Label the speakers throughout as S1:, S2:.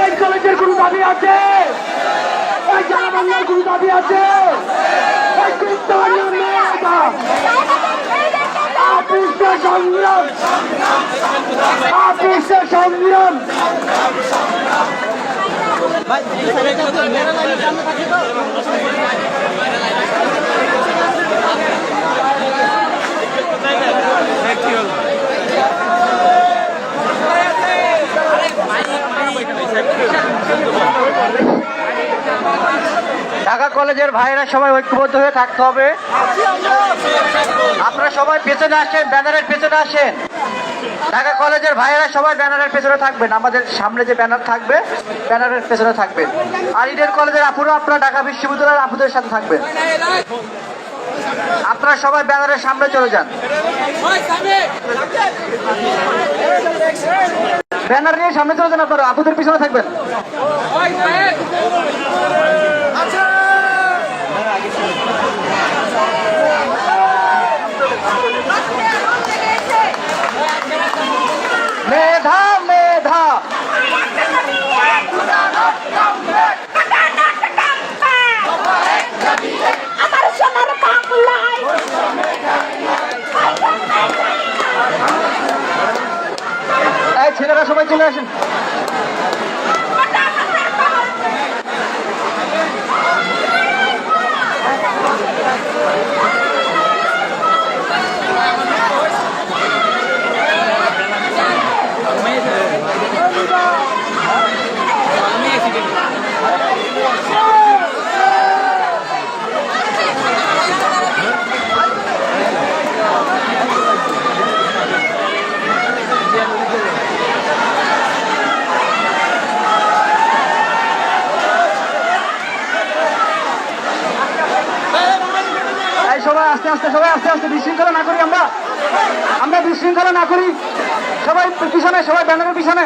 S1: Eden কলেজের কোনো দাবি আছে? এই জানাবাংলার কোনো দাবি আছে? এই সংগ্রাম।
S2: ঢাকা কলেজের ভাইয়েরা সবাই ঐক্যবদ্ধ হয়ে থাকতে হবে। আপনারা সবাই পেছনে আসেন, ব্যানারের পেছনে আসেন। ঢাকা কলেজের ভাইয়েরা সবাই ব্যানারের পেছনে থাকবেন। আমাদের সামনে যে ব্যানার থাকবে, ব্যানারের পেছনে থাকবেন। আর ইডেন কলেজের আপুরা, আপনারা ঢাকা বিশ্ববিদ্যালয়ের আপুদের সাথে থাকবেন। আপনারা সবাই ব্যানারের সামনে চলে যান। ব্যানার নিয়ে সামনে চলে যান আপনারা। আপুদের পিছনে থাকবেন। ছেলেরা সবাই চলে আসেন এই সবাই আস্তে আস্তে সবাই আস্তে আস্তে বিশৃঙ্খলা না করি আমরা আমরা বিশৃঙ্খলা না করি সবাই পিছনে সবাই ব্যানারের পিছনে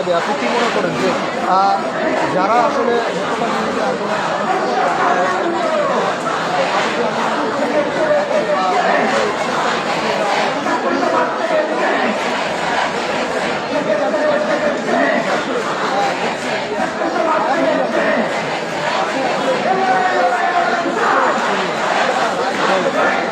S3: হিসাবে আপনি কী মনে করেন যে যারা আসলে
S4: Thank you.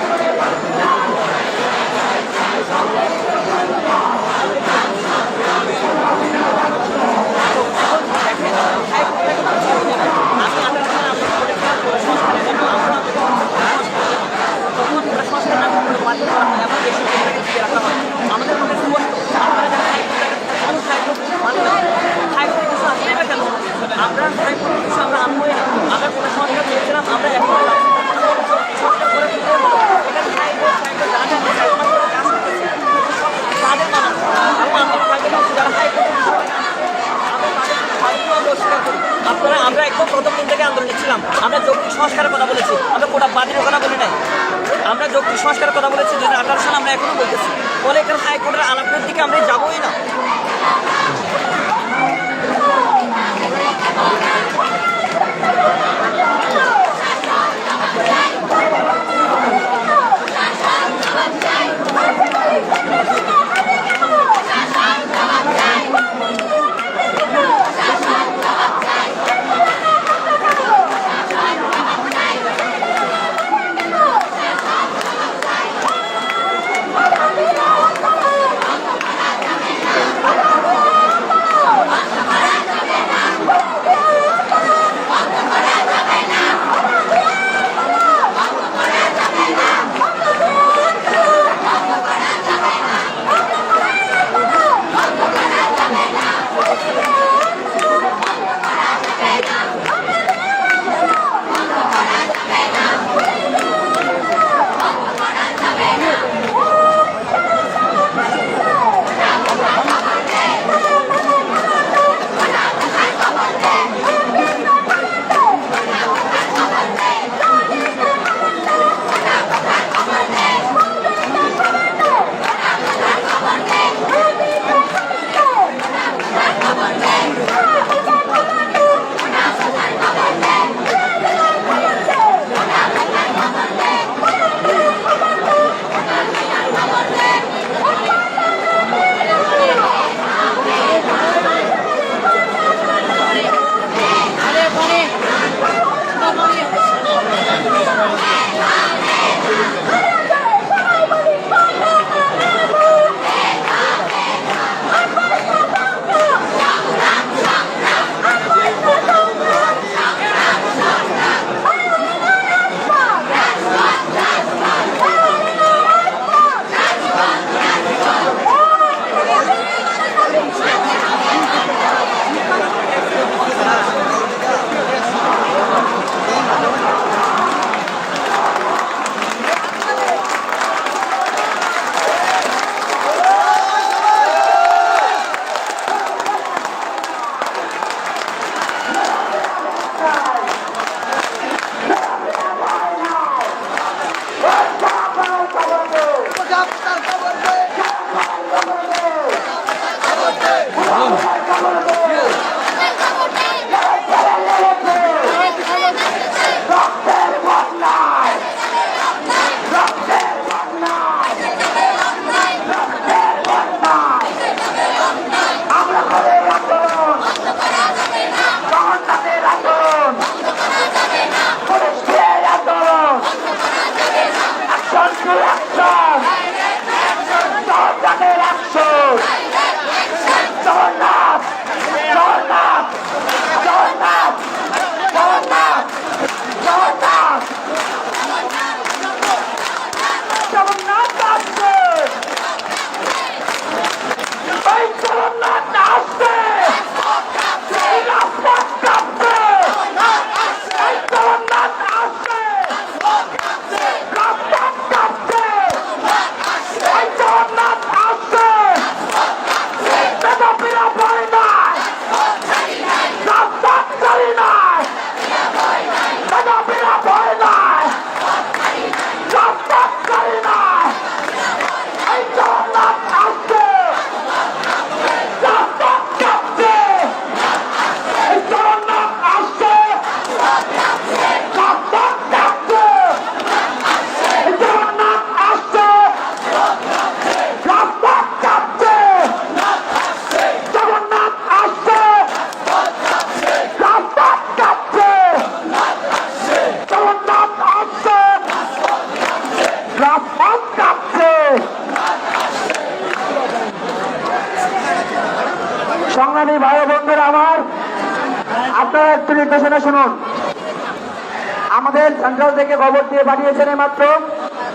S4: সেন্ট্রাল থেকে খবর দিয়ে পাঠিয়েছেন মাত্র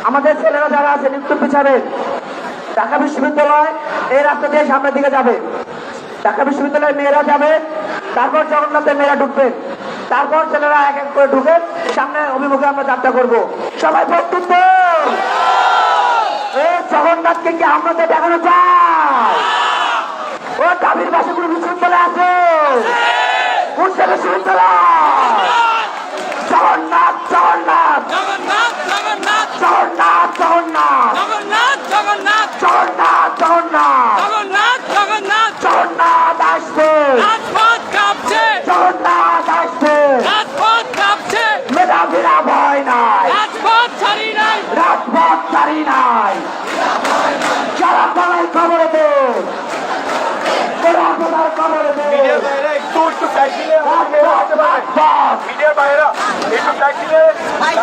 S4: আমাদের ছেলেরা যারা আছে নিত্য পিছাবে ঢাকা বিশ্ববিদ্যালয় এই রাস্তা দিয়ে সামনের দিকে যাবে। ঢাকা বিশ্ববিদ্যালয়ের মেয়েরা যাবে, তারপর জগন্নাথের মেয়েরা ঢুকবেন তারপর ছেলেরা এক এক করে ঢুকে সামনে অভিমুখে আমরা যাত্রা করব। সবাই প্রস্তুত এই জগন্নাথকে কি আমাদের দেখানো চায় ও দাবির পাশে কোনো বিশ্ববিদ্যালয় আছে? কোনটা বিশ্ববিদ্যালয় Jagannath Jagannath
S5: Jagannath Jagannath
S4: Jagannath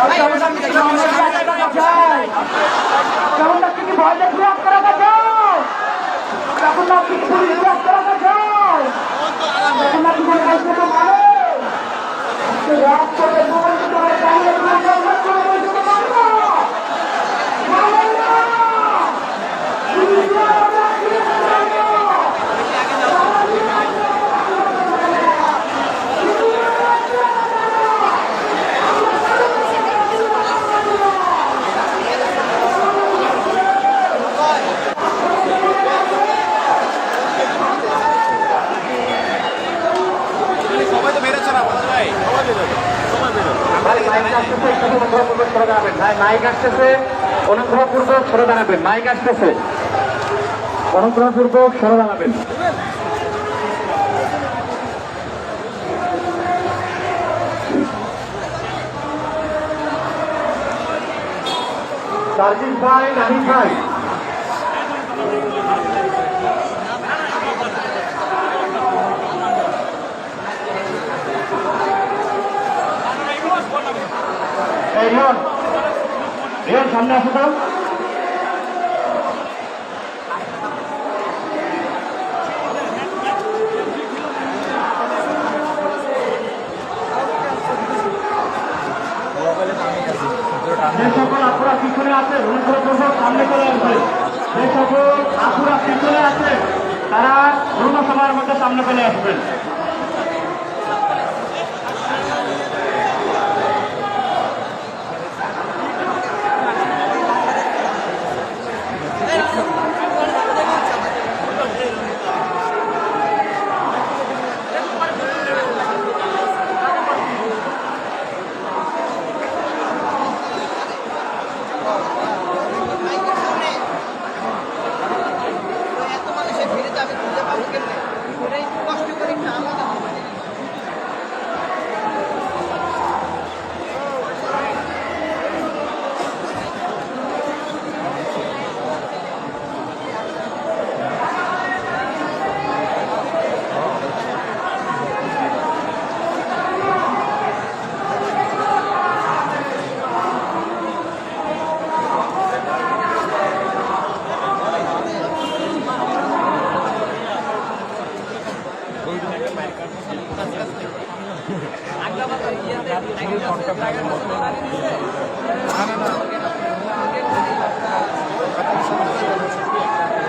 S4: Hayır, hocam bir dakika. ভাই মাইক আসতেছে,
S1: একটু
S4: অনুগ্রহপূর্বক সরে দাঁড়াবেন। ভাই
S1: মাইক আসতেছে, অনুগ্রহপূর্বক সরে দাঁড়াবেন। মাইক আসতেছে। অনুগ্রহপূর্বক সরে দাঁড়াবেন। সার্জিৎ ভাই নাহিদ ভাই। রিয়ন রিয়ন সামনে আসো তো যে সকল আপুরা পিছনে আছে অনুগ্রহপূর্বক সামনে চলে আসবে। যে সকল আপুরা পিছনে আছে, তারা পূর্ণ সভার মধ্যে সামনে চলে আসবেন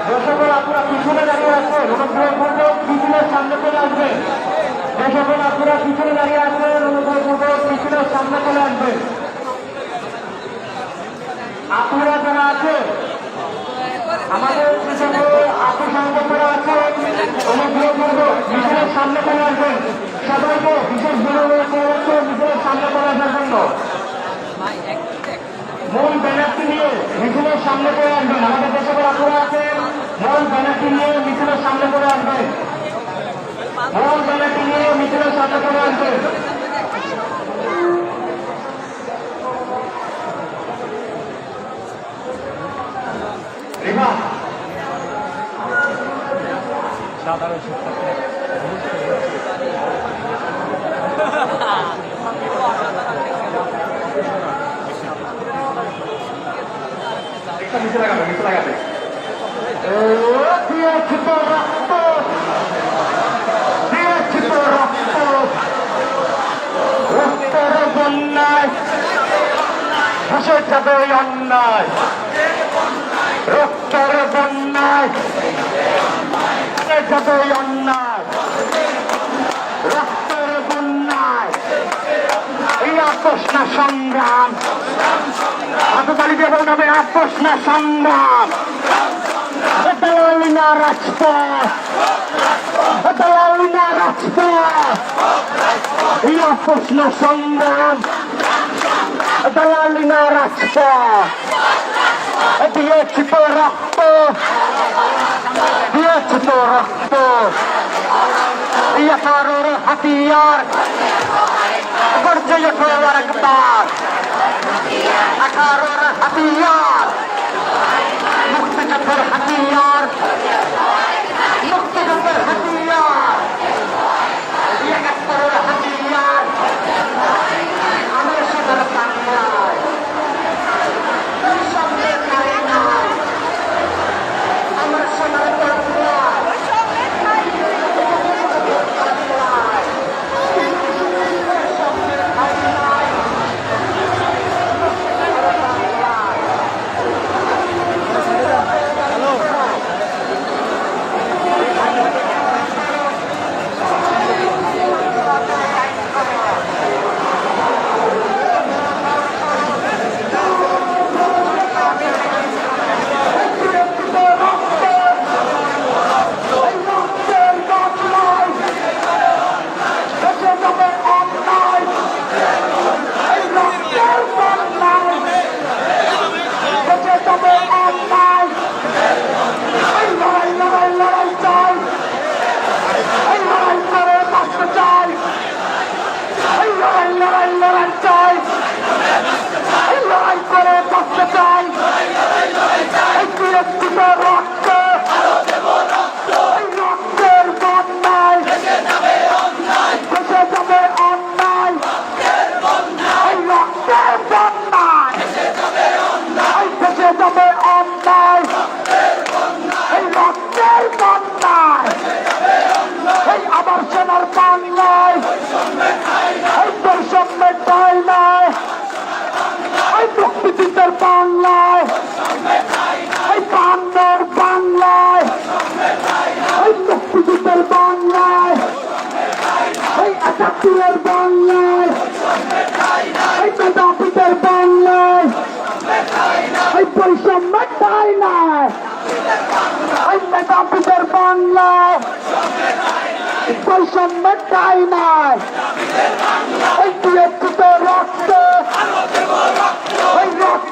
S1: যে সকল আপুরা পিছনে দাঁড়িয়ে আছেন অনুগ্রহপূর্বক পিছনের সামনে চলে আসবেন যে সকল আপুরা পিছনে দাঁড়িয়ে আছেন অনুগ্রহপূর্বক পিছনের সামনে চলে আসবেন আপুরা যারা আছে আমাদের যে সকল আপু সংগঠনরা আছে। অনুগ্রহপূর্বক পিছনের সামনে করে পিছনের সামনে চলে আসার জন্য। মূল মিছিলের সামনে করে আসবেন। আমাদের সকল আপুরা আছেন মিছিলের সামনে করে আসবেন। মূল ব্যানারটি নিয়ে মিছিলের সামনে করে আসবেন। সাধারণ শিক্ষার্থীরা নিচে লাগাবে নিচে লাগাবে ভাষায় যাবে অন্যায় রক্তের বন্যায় দেশে যাবে এই অন্যায় রক্তের বন্যায় এই আপোষ না সংগ্রাম হাততালি বলতে হবে আপোষ সংগ্রাম। না রাজপথ রাজপথ, এই সংগ্রাম। ضلالنا راسته بيتي فرحته بيتي فرحته يا فارو روح ديار برجي فارو كبار أكارو روح ديار مختك فرحة এই মেধাপীঠের বাংলায় বৈষম্যের বাংলায় নাই বিরক্তিত রক্ত। ওই রক্তের